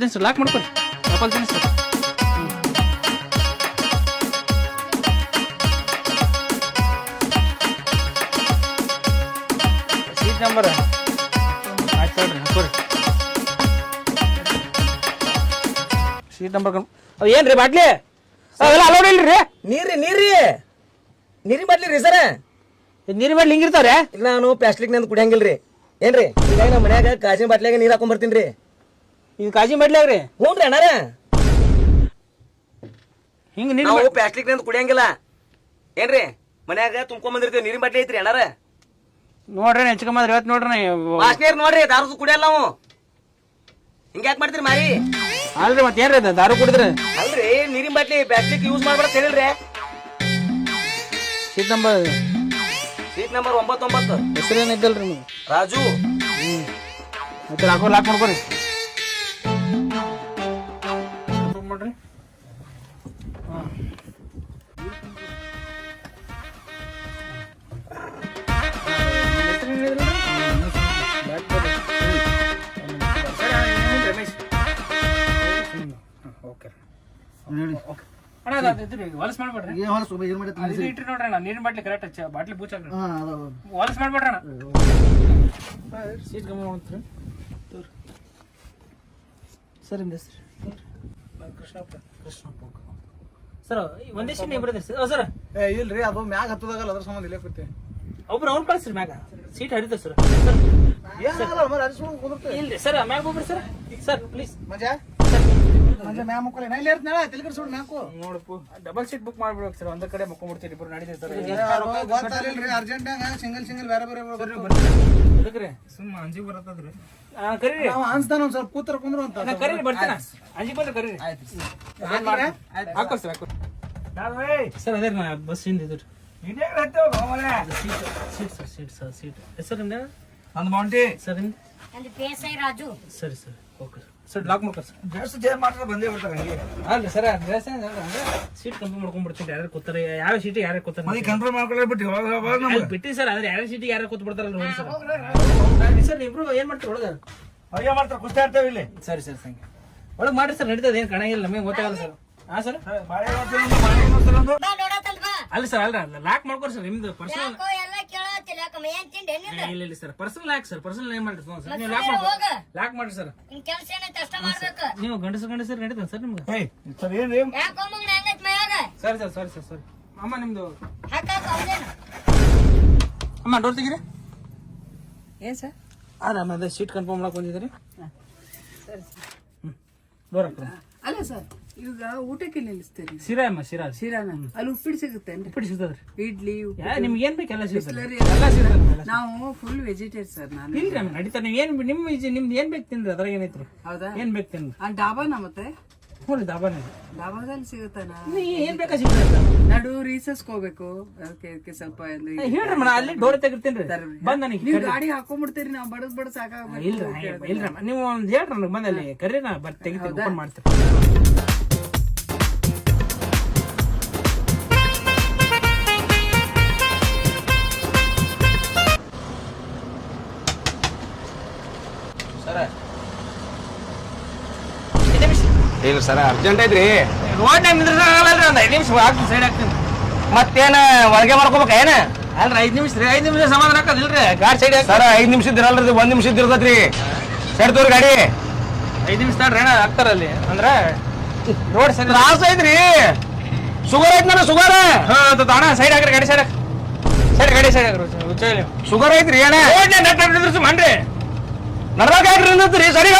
ತಿನ್ಸ್ lock ಮಾಡ್ಕೊಳ್ಳಿ apple ತಿನ್ಸ್ seat number ಆಯ್ತು ನೋಡ್ರಿ ಹಾಕೋರಿ. ಸೀಟ್ ನಂಬರ್ ಅವ್ ಏನ್ರಿ ಬಾಟ್ಲಿ? ಅವೆಲ್ಲ ಅಲೌಡ್ ಇಲ್ರಿ? ನೀರಿ ನೀರಿ ನೀರಿ ಬಾಟ್ಲಿ ರೀ ಸರ. ನೀರು ಮೇಲೆ ಹಿಂಗಿರ್ತಾವ್ರೆ? ಇಲ್ಲ ನಾನು ಪ್ಲಾಸ್ಟಿಕ್ ನಂದು ಕುಡಿಯಂಗಿಲ್ರಿ. ಏನ್ರಿ? ಈಗ ನಮ್ಮ ಮನ್ಯಾಗ ಕಾಜಿನ ಬಾಟ್ಲಿಯಾಗ ನೀರ್ ಹಾಕೊಂಡ್ ಬರ್ತೀನಿ ಇದು ಕಾಜಿ ಮಾಡ್ಲಾಗ್ರಿ ಹ್ಞೂ ರೀ ಅಣ್ಣಾರ. ಹಿಂಗ ನೀರು ನಾವು ಪ್ಲಾಸ್ಟಿಕ್ನಿಂದ ಕುಡಿಯಂಗಿಲ್ಲ. ಏನ್ರಿ? ಮನ್ಯಾಗ ತುಂಬ್ಕೊಂಡ್ ಬಂದಿರ್ತೀವಿ ನೀರಿನ ಬಾಟ್ಲಿ ಐತ್ರಿ ಅಣ್ಣಾರ. ನೋಡ್ರಿ ಹೆಚ್ಕೊಂಬಂದ್ರೆ ಇವತ್ತು ನೋಡ್ರಿ ನೀರು ನೋಡ್ರಿ ದಾರು ಕುಡಿಯಲ್ಲ ನಾವು ಹಿಂಗ್ಯಾಕ್ ಮಾಡ್ತೀರಿ ಮಾರಿ? ಅಲ್ರಿ ಮತ್ತೆ ಏನ್ರಿ ಅದು ದಾರು ಕುಡಿದ್ರಿ? ಅಲ್ರಿ ನೀರಿನ ಬಾಟ್ಲಿ ಪ್ಲಾಸ್ಟಿಕ್ ಯೂಸ್ ಮಾಡ್ಬಾರ್ದು ಹೇಳಿಲ್ರಿ. ಸೀಟ್ ನಂಬರ್ ಸೀಟ್ ನಂಬರ್ ಒಂಬತ್ತೊಂಬತ್ತು. ಹೆಸರೇನಿದ್ದಲ್ರಿ ನೀವು ರಾಜು. ಮತ್ತೆ ಹಾಕೋ ಲಾಕ್ ಮಾಡ್ಕೊರಿ. ಅಣ್ಣ ಅದು ಹೊಲಸ್ ಮಾಡ್ಬೇಡ್ರಿ. ಅದು ಇದು ಇಟ್ರಿ ನೋಡ್ರಿ ಅಣ್ಣ ನೀರಿನ ಬಾಟ್ಲಿ ಕರೆಕ್ಟ್ ಬಾಟ್ಲಿ ಬೂಚಾಕ್ರಿ ಹೊಲಸ್ ಮಾಡ್ಬೇಡ್ರಿ ಅಣ್ಣ. ಸೀಟ್ ಗಮನ ಮಾಡ್ತೀರಿ ಸರ್ ನಿಮ್ದು ಹೆಸರು? ಕೃಷ್ಣಪ್ಪ ಕೃಷ್ಣಪ್ಪ ಸರ್ ಒಂದೇ ಸೀಟ್ ಸರ್? ಸರ್. ಏ ಇಲ್ರಿ ಅದು ಮ್ಯಾಗ ಹತ್ತದಾಗಲ್ಲ ಅದ್ರ ಸಂಬಂಧ ಇಲ್ಲೇ ಕೂತಿ. ಒಬ್ರು ಅವ್ನು ಕಳಿಸ್ರಿ ಮ್ಯಾಗ. ಸೀಟ್ ಹರಿತ ಸರ್. ಏನಾಗಲ್ಲ ಮರ ಅರಿಸ್ಕೊಂಡು ಕುದುರ್ತೆ ಇಲ್ರಿ ಸರ್ ಮ್ಯಾಗ ಹೋಗ್ರಿ ಸರ್. ಸರ್ ಪ್ಲೀಸ್ ಮಜ? ಮಜ ಮ್ಯಾ ಮುಕ್ಕಲೆ ನಾ ಇಲ್ಲಿ ಇರ್ತೀನಿ ಸುಡ್ ಮ್ಯಾಕು ನೋಡಪ್ಪು. ಡಬಲ್ ಸೀಟ್ ಬುಕ್ ಮಾಡ್ಬಿಡ್ಬೇಕು ಸರ್. ಒಂದ ಕಡೆ ಮಕ್ಕೊಂಡ್ಬಿಡ್ತೀರಿ ಇಬ್ಬರು ನಡೀತೀವಿ ಸರ್. ಗೊತ್ತಾಗಲ್ರಿ ಸಿಂಗಲ್ ಸಿಂಗಲ್ ಬೇರೆ ಬೇರೆ ಸುಮ್ಮ ಅಂಜಿ ಬರತ್ತದ್ರಿ. ಕರೀರಿ. ನಾವು ಅನ್ಸ್ತಾನ ಒಂದ್ ಸ್ವಲ್ಪ ಕೂತ್ರ ಕುಂದ್ರು ಅಂತ. ನಾ ಕರೀರಿ ಬರ್ತಾನ ಅಂಜಿ ಬಂದ್ರೆ ಕರೀರಿ. ಹಾಕೋ ಸರ್. ಹಾಕೋ ಸರ್ ಅದೇ ನಾ bus ಹಿಂದಿದ್ರು seat sir seat sir seat sir ನಂದು ಮೌಂಟಿ ಸರ್ ಸರಿ ಸರ್. Okay sir. ಲಾಕ್ ಮಾಡ್ಕೊ ಸರ್. ಡ್ರೆಸ್ ಚೇಂಜ್ ಮಾಡಿದ್ರೆ ಬಂದೇ ಬಿಡ್ತಾರೆ ಹಂಗೆ. ಅಲ್ಲ ಸರ್ ಡ್ರೆಸ್ ಸೀಟ್ ಕಂಪ್ಲೀಟ್ ಮಾಡ್ಕೊಂಡ್ಬಿಡ್ತೀನಿ ಯಾರು ಕೂತಾರೆ ಯಾವ ಸೀಟ್ ಯಾರು ಕೂತಾರೆ ಮನೆ ಕನ್ಫರ್ಮ್ ಮಾಡ್ಕೊಳ್ಳಿ ಬಿಟ್ಟು ಯಾವಾಗ ಅಲ್ಲಿ ಬಿಟ್ಟಿ ಸರ್ ಆದ್ರೆ ಯಾರ ಸೀಟಿಗೆ ಯಾರು ಕೂತ್ ಬಿಡ್ತಾರಲ್ಲ ನೋಡಿ ಸರ್ ಸರ್ ಇಬ್ರು ಏನ್ ಮಾಡ್ತೀರಿ? ಒಳಗ ಅಯ್ಯ ಮಾಡ್ತಾರೆ ಕುಸ್ತಾ ಇರ್ತೇವೆ ಇಲ್ಲಿ. ಸರಿ ಸರ್ ಸಂಗೆ ಒಳಗೆ ಮಾಡಿ ಸರ್ ನಡೀತದೆ ಏನು ಕಾಣಂಗಿಲ್ಲ ನಮಗೆ ಗೊತ್ತಾಗಲ್ಲ ಸರ್ ಹಾ ಸರ್ ಬಾಳೆ ಒಂದು ಬಾಳೆ ಒಂದು ಬಾ ನೋಡತ್ತಲ್ ಬಾ ಅಲ್ಲ ಸರ್ ಅಲ್ಲ ಲಾಕ್ ಮಾಡ್ಕೊರಿ ಸರ್ ನಿಮ್ದು ಪರ್ಸನಲ್ ಏನ್ ತಿಂಡಿ ಏನಿಲ್ಲ ಇಲ್ಲ ಇಲ್ಲ sir. Personal lock sir. Personal ಏನ್ ಫೋನ್ ಸರ್. ನೀವು ಲಾಕ್ ಹೋಗ. ಲಾಕ್ ಮಾಡ್ರಿ ಸರ್. ನಿನ್ ಕೆಲ್ಸ ಏನೈತೆ ಅಷ್ಟ ಮಾಡ್ಬೇಕು. ನೀವು ಗಂಡಸ ಗಂಡಸರು ನಡೀತದೆ ಸರ್ ನಿಮ್ಗೆ? ಏಯ್ ಸರ್ ಯಾಕೋ ಮೈಯಾಗ ಸರಿ ಸರ್ ಸರಿ ಸರ್ ಸರಿ. ಅಮ್ಮ ನಿಮ್ದು? ಹಾಕಾಕ ಅಮ್ಮ ಡೋರ್ ತೆಗಿರಿ. ಏನ್ ಸರ್? ಆರಾಮ ಅದೇ ಸೀಟ್ ಕನ್ಫರ್ಮ್ ಮಾಡಕ್ ಬಂದಿದ್ದೀರಿ. ಹ್ಞೂ ಡೋರ್ ಹಾಕ್ರಿ. ಅಲ್ಲ ಸರ್. ಈಗ ಊಟಕ್ಕೆ ನಿಲ್ಲಿಸ್ತೇನೆ ಶಿರಾ ಅಮ್ಮ ಶಿರಾ ಶಿರಾನ ಅಲ್ಲಿ ಉಪ್ಪಿಟ್ಟು ಸಿಗುತ್ತೆ ಉಪ್ಪಿಟ್ಟು ಸಿಗ್ತದ್ರಿ ಇಡ್ಲಿ ನಿಮ್ಗೆ ಏನ್ ಬೇಕು ಎಲ್ಲ ಸಿಗ್ತದೆ. ಎಲ್ಲ ಸಿಗ್ತದೆ. ನಾವು ಫುಲ್ ವೆಜಿಟೇರಿಯನ್ ಸರ್ ನಾನು. ಇಲ್ರಿ ಅಮ್ಮ ನಡೀತಾ ನೀವು ಏನ್ ನಿಮ್ ನಿಮ್ದು ಏನ್ ಬೇಕು ತಿನ್ರಿ ಅದ್ರಾಗ ಏನೈತ್ರಿ ಹೌದಾ? ಏನ್ ಬೇಕು ತಿನ್ರಿ ಆ ಡಾಬಾನ ಮತ್ತೆ? ಹ್ಞೂ ಡಾಬಾನ. ಡಾಬಾದಲ್ಲಿ ಸಿಗುತ್ತಾನ ಏನ್ ಬೇಕಾ ಸಿಗ್ತದೆ ನಡು ರೀಸಸ್ ಹೋಗ್ಬೇಕು. ಅದಕ್ಕೆ ಅದಕ್ಕೆ ಸ್ವಲ್ಪ ಹೇಳ್ರಿ ಮನ ಅಲ್ಲಿ ಡೋರ್ ತೆಗಿರ್ತೀನಿ ಬಂದ ನನಗೆ ನೀವು ಗಾಡಿ ಹಾಕೊಂಡ್ಬಿಡ್ತೀರಿ ನಾವು ಬಡದ್ ಬಡದ್ ಸಾಕಾಗ ಇಲ್ರಿ ಅಮ್ಮ. ನೀವು ಒಂದು ಹೇಳ್ರಿ ನನಗೆ ಬಂದಲ್ಲಿ ಕರೀರಿ ನಾ ಬರ್ತೀನಿ ಓಪನ್ ಮಾಡ್ತೀನಿ. ಇಲ್ಲ ಸರ ಅರ್ಜೆಂಟ್ ಐತ್ರಿ. ರೋಡ್ ನಾಗ ನಿಂದ್ರಲ್ಲ ಒಂದ್ ಐದು ನಿಮಿಷ ಹಾಕ್ತೀನಿ ಸೈಡ್ ಹಾಕ್ತೀನಿ. ಮತ್ತೇನ ಒಳಗೆ ಮಾಡ್ಕೋಬೇಕ ಏನ? ಅಲ್ರಿ ಐದು ನಿಮಿಷ ರೀ ಐದು ನಿಮಿಷ ಸಮಾಧಾನ ಹಾಕೋದಿಲ್ರಿ ಗಾಡಿ ಸೈಡ್ ಸರ ಐದ್ ನಿಮಿಷ ಇದ್ರಲ್ರಿ ಒಂದ್ ನಿಮಿಷ ಇದ್ದಿರ್ತೈತ್ರಿ. ಸೈಡ್ ತೋರಿ ಗಾಡಿ. ಐದು ನಿಮಿಷ ತಡ್ರಿ ಏನ ಹಾಕ್ತಾರಲ್ಲಿ ಅಂದ್ರೆ ರೋಡ್ ಸೈಡ್ ತ್ರಾಸ ಐತ್ರಿ. ಶುಗರ್ ಐತ್ ನಾನು ಶುಗರ್ ಅಣ್ಣ ಸೈಡ್ ಹಾಕ್ರಿ ಗಾಡಿ ಸೈಡ್ ಸೈಡ್ ಗಾಡಿ ಸೈಡ್ ಹಾಕ್ರಿ ಶುಗರ್ ಐತ್ರಿ ಅಣ್ಣ ರೋಡ್ ಮಾಡ್ರಿ ನಡ್ದಾಗ ಸರಿ